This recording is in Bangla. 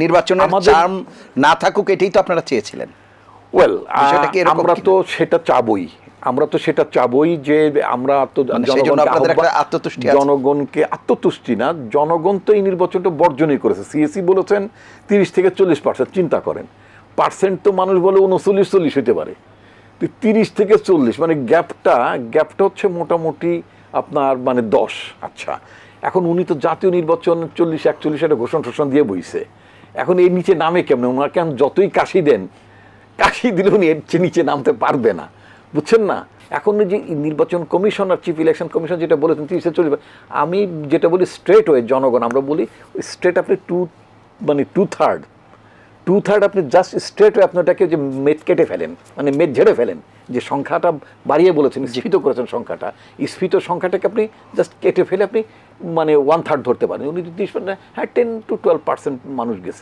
নির্বাচনের চার্ম না থাকুক এটাই তো আপনারা চেয়েছিলেন। ওয়েল আমরা তো সেটা চাবই। আমরা তো সেটা চাবই যে আমরা মানে জনগণকে আত্মতুষ্টি জনগণকে আত্মতুষ্টি না জনগণ তো এই নির্বাচনটা বর্জনই করেছে। সিএসি বলেছেন তিরিশ থেকে চল্লিশ পার্সেন্ট চিন্তা করেন। পার্সেন্ট তো মানুষ বলে উনচল্লিশ চল্লিশ হতে পারে। তো তিরিশ থেকে চল্লিশ মানে গ্যাপটা গ্যাপটা হচ্ছে মোটামুটি আপনার মানে দশ। আচ্ছা এখন উনি তো জাতীয় নির্বাচন চল্লিশ একচল্লিশ একটা ঘোষণা টোষণা দিয়ে বইছে। এখন এর নিচে নামে কেমন? ওনাকে যতই কাশি দেন, কাশি দিলে উনি এর নিচে নামতে পারবে না। বুঝছেন না? এখন যে নির্বাচন কমিশন আর চিফ ইলেকশন কমিশন যেটা বলেছেন, তিরিশে চলবে আমি যেটা বলি স্ট্রেট ওয়ে জনগণ, আমরা বলি স্ট্রেট আপনি টু মানে টু থার্ড টু থার্ড আপনি জাস্ট স্ট্রেট হয়ে আপনারটাকে যে মেদ কেটে ফেলেন মানে মেদ ঝেড়ে ফেলেন যে সংখ্যাটা বাড়িয়ে বলেছেন স্ফীত করেছেন সংখ্যাটা। স্ফীত সংখ্যাটাকে আপনি জাস্ট কেটে ফেলে আপনি মানে ওয়ান থার্ড ধরতে পারেন। উনি যদি হ্যাঁ টেন টু টুয়েলভ পার্সেন্ট মানুষ গেছে।